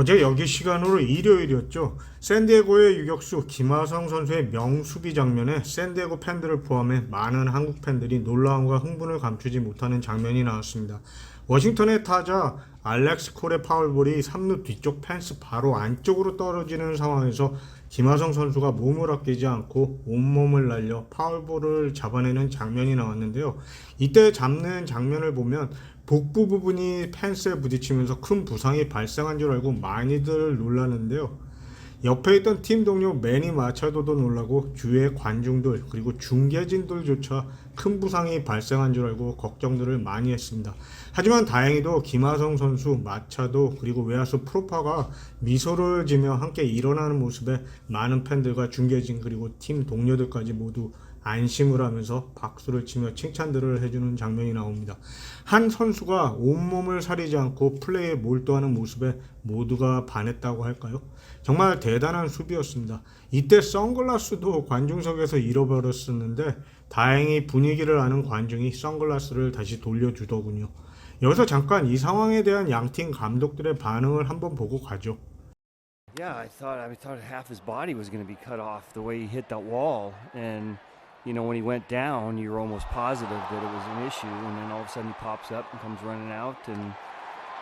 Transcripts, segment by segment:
어제 여기 시간으로 일요일이었죠. 샌디에고의 유격수 김하성 선수의 명수비 장면에 샌디에고 팬들을 포함해 많은 한국 팬들이 놀라움과 흥분을 감추지 못하는 장면이 나왔습니다. 워싱턴의 타자 알렉스 콜의 파울볼이 3루 뒤쪽 펜스 바로 안쪽으로 떨어지는 상황에서 김하성 선수가 몸을 아끼지 않고 온몸을 날려 파울볼을 잡아내는 장면이 나왔는데요. 이때 잡는 장면을 보면 복부 부분이 펜스에 부딪히면서 큰 부상이 발생한 줄 알고 많이들 놀랐는데요. 옆에 있던 팀 동료 매니 마차도도 놀라고 주위의 관중들 그리고 중계진들조차 큰 부상이 발생한 줄 알고 걱정들을 많이 했습니다. 하지만 다행히도 김하성 선수, 마차도 그리고 외야수 프로파가 미소를 지며 함께 일어나는 모습에 많은 팬들과 중계진 그리고 팀 동료들까지 모두 안심을 하면서 박수를 치며 칭찬들을 해주는 장면이 나옵니다. 한 선수가 온몸을 사리지 않고 플레이에 몰두하는 모습에 모두가 반했다고 할까요? 정말 대단한 수비였습니다. 이때 선글라스도 관중석에서 잃어버렸었는데 다행히 분위기를 아는 관중이 선글라스를 다시 돌려주더군요. 여기서 잠깐 이 상황에 대한 양팀 감독들의 반응을 한번 보고 가죠. Yeah, I thought I thought half his body was going to be cut off the way he hit that wall, and you know when he went down, you were almost positive that it was an issue, and then all of a sudden he pops up and comes running out, and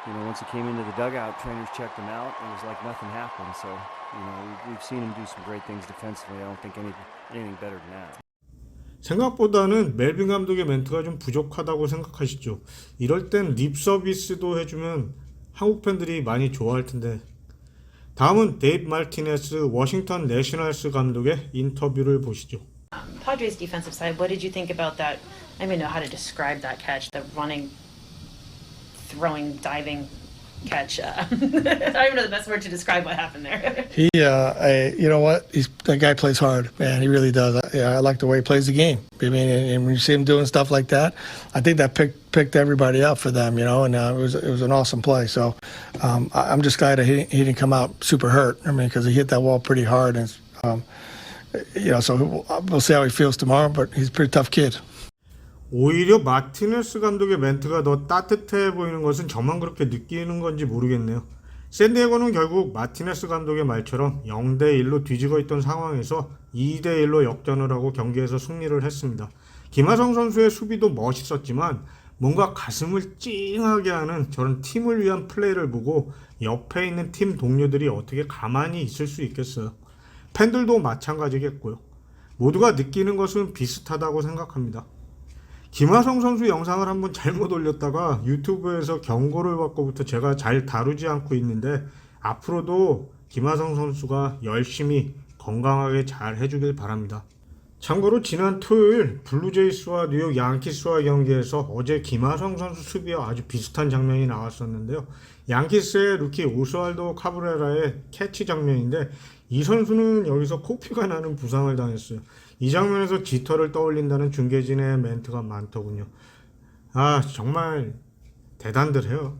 you know once he came into the dugout, trainers checked him out, and it was like nothing happened. So you know we've, we've seen him do some great things defensively. I don't think anything anything better than that. 생각보다는 멜빈 감독의 멘트가 좀 부족하다고 생각하시죠. 이럴 땐 립 서비스도 해주면 한국 팬들이 많이 좋아할 텐데. 다음은 데이브 말티네스 워싱턴 내셔널스 감독의 인터뷰를 보시죠. Padres defensive side, what did you think about that? I don't even know how to describe that catch, the running, throwing, diving catch. Uh, I don't even know the best word to describe what happened there. He, uh, I, you know what? He's that guy plays hard, man. He really does. I, yeah, I like the way he plays the game. I mean, and, and when you see him doing stuff like that, I think that picked picked everybody up for them, you know. And uh, it was it was an awesome play. So um, I, I'm just glad that he, he didn't come out super hurt. I mean, because he hit that wall pretty hard, and um, you know, so we'll, we'll see how he feels tomorrow. But he's a pretty tough kid. 오히려 마티네스 감독의 멘트가 더 따뜻해 보이는 것은 저만 그렇게 느끼는 건지 모르겠네요. 샌디에고는 결국 마티네스 감독의 말처럼 0대 1로 뒤지고 있던 상황에서 2대 1로 역전을 하고 경기에서 승리를 했습니다. 김하성 선수의 수비도 멋있었지만 뭔가 가슴을 찡하게 하는 저런 팀을 위한 플레이를 보고 옆에 있는 팀 동료들이 어떻게 가만히 있을 수 있겠어요. 팬들도 마찬가지겠고요. 모두가 느끼는 것은 비슷하다고 생각합니다. 김하성 선수 영상을 한번 잘못 올렸다가 유튜브에서 경고를 받고부터 제가 잘 다루지 않고 있는데 앞으로도 김하성 선수가 열심히 건강하게 잘 해주길 바랍니다. 참고로 지난 토요일 블루제이스와 뉴욕 양키스와 경기에서 어제 김하성 선수 수비와 아주 비슷한 장면이 나왔었는데요. 양키스의 루키 오스왈도 카브레라의 캐치 장면인데 이 선수는 여기서 코피가 나는 부상을 당했어요. 이 장면에서 깃터를 떠올린다는 중계진의 멘트가 많더군요. 아 정말 대단들 해요.